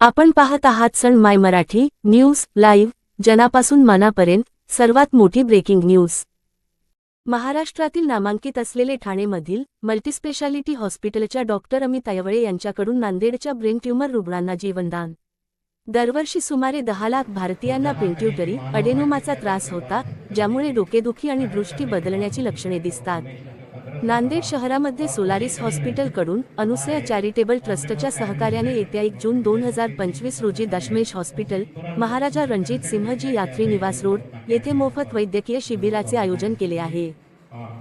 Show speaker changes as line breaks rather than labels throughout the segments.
आपण पाहत आहात सण माय मराठी न्यूज लाईव्ह जनापासून मनापर्यंत सर्वात मोठी ब्रेकिंग न्यूज. महाराष्ट्रातील नामांकित असलेले ठाणेमधील मल्टीस्पेशालिटी हॉस्पिटलच्या डॉक्टर अमित अयवळे यांच्याकडून नांदेडच्या ब्रेन ट्यूमर रुग्णांना जीवनदान. दरवर्षी सुमारे दहा लाख भारतीयांना पिंट्युटरी अडेनोमाचा त्रास होता ज्यामुळे डोकेदुखी आणि दृष्टी बदलण्याची लक्षणे दिसतात. नांदेड शहरामध्ये सोलारिस हॉस्पिटलकडून अनुसया चॅरिटेबल ट्रस्टच्या सहकार्याने येत्या एक जून दोन हजार पंचवीस रोजी दशमेश हॉस्पिटल महाराजा रणजित सिंहजी यात्री निवास रोड येथे मोफत वैद्यकीय शिबिराचे आयोजन केले आहे.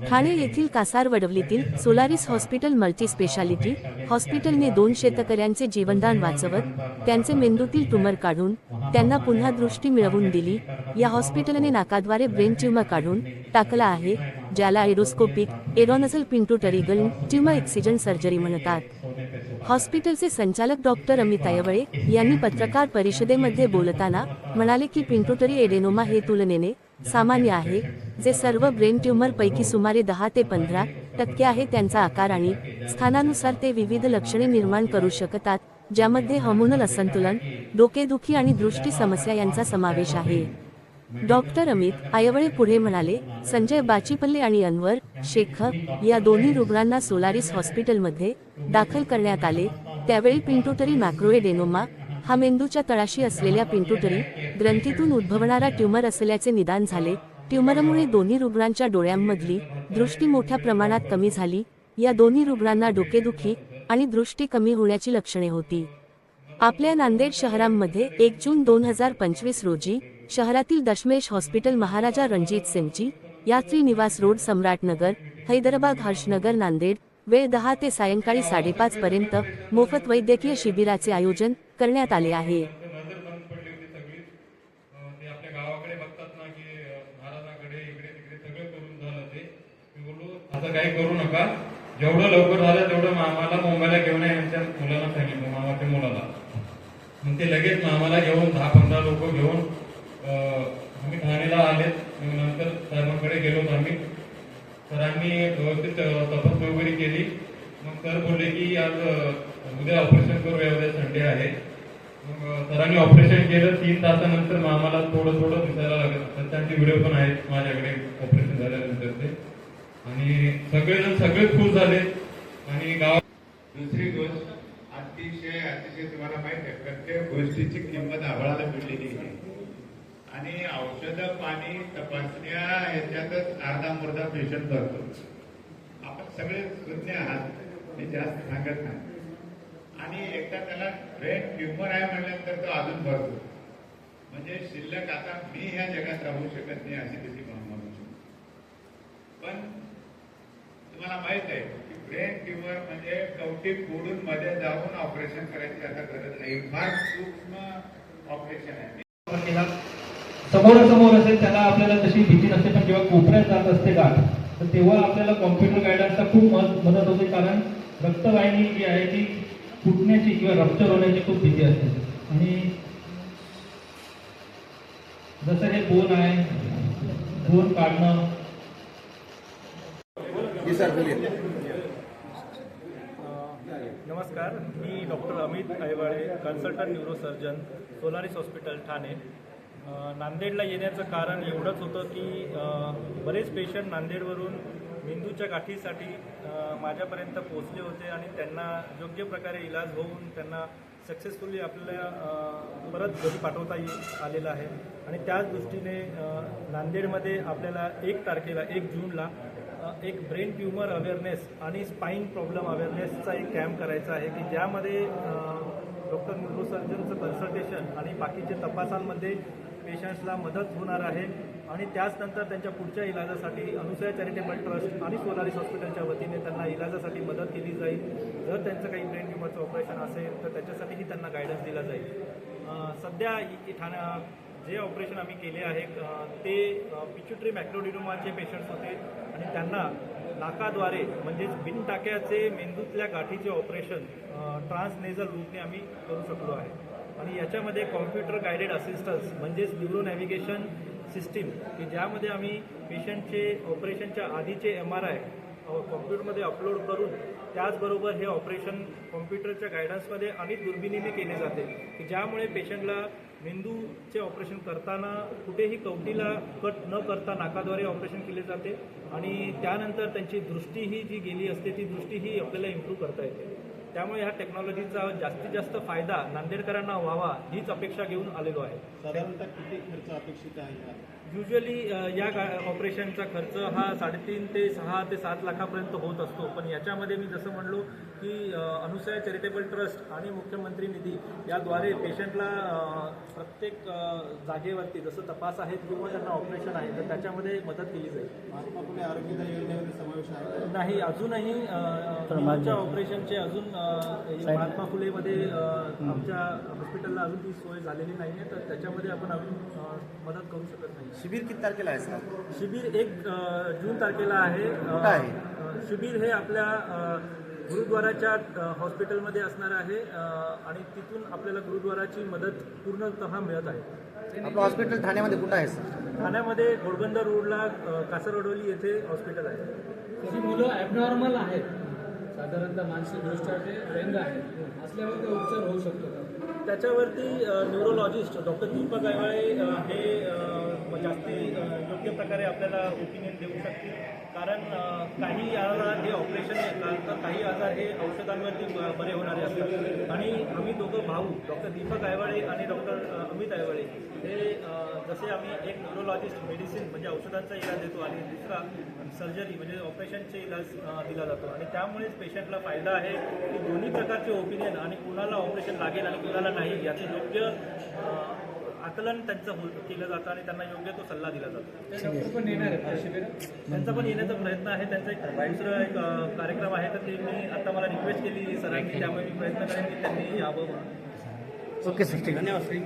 ठाणे येथील कासार वडवलीतील सोलारिस हॉस्पिटल मल्टीस्पेशालिटी हॉस्पिटलने दोन शेतकऱ्यांचे जीवनदान वाचवत त्यांचे मेंदूतील ट्युमर काढून त्यांना पुन्हा दृष्टी मिळवून दिली. या हॉस्पिटलने नाकाद्वारे ब्रेन ट्युमर काढून टाकला आहे ज्याला endoscopic endonasal pituitary tumour excision surgery म्हणतात. हॉस्पिटलचे संचालक डॉक्टर अमित आयवळे यांनी पत्रकार परिषदेमध्ये बोलताना म्हणाले की पिंटोटरी एडेनोमा हे तुलनेने सामान्य आहे जे सर्व ब्रेन ट्यूमर पैकी सुमारे दहा ते पंधरा टक्के आहे त्यांचा आकार आणि स्थानानुसार ते विविध लक्षणे निर्माण करू शकतात ज्यामध्ये हमोनल असंतुलन डोकेदुखी आणि दृष्टी समस्या यांचा समावेश आहे. डॉक्टर अमित आयवळे पुढे म्हणाले संजय बाचीपल्ले आणि अनवर शेख या दोन्ही रुग्णांना सोलारिस हॉस्पिटलमध्ये दाखल करण्यात आले त्यावेळी पिंटोटरी मॅक्रोएडेनोमा हा मेंदूच्या तळाशी असलेल्या पिंटुटरी ग्रंथीतून उद्भवणारा ट्यूमर असल्याचे निदान झाले. ट्यूमरमुळे दोन्ही रुग्णांच्या डोळ्यांमधली दृष्टी मोठ्या प्रमाणात कमी झाली. या दोन्ही रुग्णांना डोकेदुखी आणि दृष्टी कमी होण्याची लक्षणे होती. आपल्या नांदेड शहरांमध्ये एक जून दोन हजार पंचवीस रोजी शहरातील दशमेश हॉस्पिटल महाराजा रणजित सिंगजी यात्री निवास रोड सम्राटनगर हैदराबाद हर्षनगर नांदेड वेळ दहा ते सायंकाळी साडेपाच पर्यंत मोफत वैद्यकीय शिबिराचे आयोजन करण्यात आले आहे.
ते आपल्या गावाकडे बघतात ना की करून झालं असं काही करू नका जेवढं लवकर झालं तेवढं मामाला मुंबईला घेऊन यांच्या मुलाला सांगितलं मामाच्या मुलाला मग ते लगेच मामाला घेऊन दहा पंधरा लोक घेऊन आम्ही ठाणेला आले मग नंतर साहेबांकडे गेलो आम्ही. सरांनी व्यवस्थित तपास वगैरे केली. मग सर बोलले की आज उद्या ऑपरेशन करूया उद्या संडे आहे. मग सरांनी ऑपरेशन केलं तीन तासानंतर मग आम्हाला थोडं थोडं दिसायला लागलं. तर त्यांचे व्हिडिओ पण आहेत माझ्याकडे ऑपरेशन झाल्यानंतर ते. आणि सगळेजण सगळे खुश झाले. आणि गाव
दुसरी गोष्ट अतिशय अतिशय तुम्हाला माहीत आहे प्रत्येक गोष्टीची किंमत आभाळाला मिळलेली आहे. आणि औषधं पाणी तपासण्या ह्याच्यातच अर्धा मुर्धा पेशंट करतो आपण सगळे तज्ञ आहात. मी जास्त सांगत नाही. आणि एकदा त्याला ब्रेन ट्युमर आहे म्हटल्यानंतर तो अजून भरतो म्हणजे शिल्लक आता मी ह्या जगात राहू शकत नाही अशी त्याची म्हणू शकतो पण तुम्हाला माहीत आहे की ब्रेन ट्युमर म्हणजे कवटी फोडून मध्ये जाऊन ऑपरेशन करायची आता गरज नाही. फार सूक्ष्म ऑपरेशन आहे.
समोर समोर समोरासमोर असेल त्याला आपल्याला तशी भीती नसते पण जेव्हा कोपऱ्यात जात असते गाठ तर तेव्हा आपल्याला कॉम्प्युटर गायडन्सचा खूप मदत होते. कारण रक्तवाहिनी जी आहे ती फुटण्याची किंवा रप्चर होण्याची खूप भीती असते. आणि जसं हे बोन आहे बोन काढणं.
नमस्कार मी doctor Amit Aiwale consultant neurosurgeon Solaris hospital Thane. नांदेडला येण्याचं कारण एवढंच होतं की बरेच पेशंट नांदेडवरून मेंदूच्या गाठीसाठी माझ्यापर्यंत पोचले होते आणि त्यांना योग्य प्रकारे इलाज होऊन त्यांना सक्सेसफुली आपल्याला परत घरी पाठवता येईल आलेलं आहे. आणि त्याच दृष्टीने नांदेडमध्ये आपल्याला एक तारखेला एक जूनला एक ब्रेन ट्यूमर अवेअरनेस आणि स्पाईन प्रॉब्लेम अवेअरनेसचा एक कॅम्प करायचा आहे की ज्यामध्ये डॉक्टर न्यूरोसर्जनचं कन्सल्टेशन आणि बाकीचे तपासांमध्ये पेशंट्सला मदत होणार आहे आणि त्याचनंतर त्यांच्या पुढच्या इलाजासाठी अनुसया चॅरिटेबल ट्रस्ट आणि सोलारिस हॉस्पिटलच्या वतीने त्यांना इलाजासाठी मदत केली जाईल. जर त्यांचं काही ब्रेन ट्युमरचं ऑपरेशन असेल तर त्याच्यासाठीही त्यांना गायडन्स दिला जाईल. सध्या इ- ठाण्या जे ऑपरेशन आम्ही केले आहे ते पिच्युटरी मॅक्रोडिनोमाचे पेशंट्स होते आणि त्यांना नाकाद्वारे म्हणजेच बिनटाक्याचे मेंदूतल्या गाठीचे ऑपरेशन ट्रान्सनेझल रूपने आम्ही करू शकलो आहे. आणि याच्यामध्ये कॉम्प्युटर गायडेड असिस्टन्स म्हणजेच न्यूरो नॅव्हिगेशन सिस्टीम की ज्यामध्ये आम्ही पेशंटचे ऑपरेशनच्या आधीचे एम आर आय कॉम्प्युटरमध्ये अपलोड करून त्याचबरोबर हे ऑपरेशन कॉम्प्युटरच्या गायडन्समध्ये आणि दुर्बिणीने केले जाते की ज्यामुळे पेशंटला मेंदूचे ऑपरेशन करताना कुठेही कवटीला कट न करता नाकाद्वारे ऑपरेशन केले जाते आणि त्यानंतर त्यांची दृष्टीही जी गेली असते ती दृष्टीही आपल्याला इम्प्रूव्ह करता येते. त्यामुळे ह्या टेक्नॉलॉजीचा जास्तीत जास्त फायदा नांदेडकरांना व्हावा हीच अपेक्षा घेऊन आलेलो आहे.
साधारणतः किती खर्च अपेक्षित आहे?
युजली या ऑपरेशनचा खर्च हा साडेतीन ते सहा ते सात लाखापर्यंत होत असतो. पण याच्यामध्ये मी जसं म्हणलो की अनुसया चॅरिटेबल ट्रस्ट आणि मुख्यमंत्री निधी याद्वारे पेशंटला प्रत्येक जागेवरती जसं तपास आहेत किंवा त्यांना ऑपरेशन आहे तर त्याच्यामध्ये मदत केली जाईल.
महात्मा
नाही अजूनही अ, मेंदूच्या ऑपरेशनचे अजून महात्मा फुलेमध्ये आमच्या हॉस्पिटलला अजून ती सोय झालेली नाही आहे तर त्याच्यामध्ये आपण अजून मदत करू शकत नाही.
शिबिर किती तारखेला आहे सर
शिबिर एक जून तारखेला आहे. शिबिर हे आपल्या गुरुद्वाराच्या हॉस्पिटलमध्ये असणार आहे आणि तिथून आपल्याला गुरुद्वाराची मदत पूर्णतः मिळत आहे.
आपलं हॉस्पिटल ठाण्यामध्ये कुठं आहे सर
ठाण्यामध्ये घोडबंदर रोडला अ, कासरवडोली येथे हॉस्पिटल आहे.
जी मुलं ॲबनॉर्मल आहेत. साधारणतः मानसिकदृष्ट्या ते व्यंग आहेत. असल्यावर ते उपचार होऊ शकतो का
त्याच्यावरती न्यूरोलॉजिस्ट डॉक्टर दीपक आयवाळे अ, हे प्रकारे आपल्याला ओपिनियन देऊ शकतील. कारण काही आजार हे ऑपरेशन येतात तर काही आजार हे औषधांवरती ब- बरे होणारे असतात. आणि आम्ही दोघं भाऊ डॉक्टर दीपक आयवाळे आणि डॉक्टर अमित आयवाळे हे जसे आम्ही एक न्यूरोलॉजिस्ट मेडिसिन म्हणजे औषधांचा इलाज देतो आणि दुसरा सर्जरी म्हणजे ऑपरेशनचे इलाज दिला जातो. आणि त्यामुळेच पेशंटला फायदा आहे की दोन्ही प्रकारचे ओपिनियन आणि कुणाला ऑपरेशन लागेल आणि कुणाला नाही याचे योग्य आकलन त्यांचं हो केलं जातं आणि त्यांना योग्य तो सल्ला दिला जातो.
पण येणार
त्यांचा पण येण्याचा प्रयत्न आहे. त्यांचा एक दुसरा एक कार्यक्रम आहे. तर ते मी आता मला रिक्वेस्ट केली सरांनी त्यामुळे मी प्रयत्न करेन की त्यांनी यावं म्हणून.
ओके सर ठीक आहे.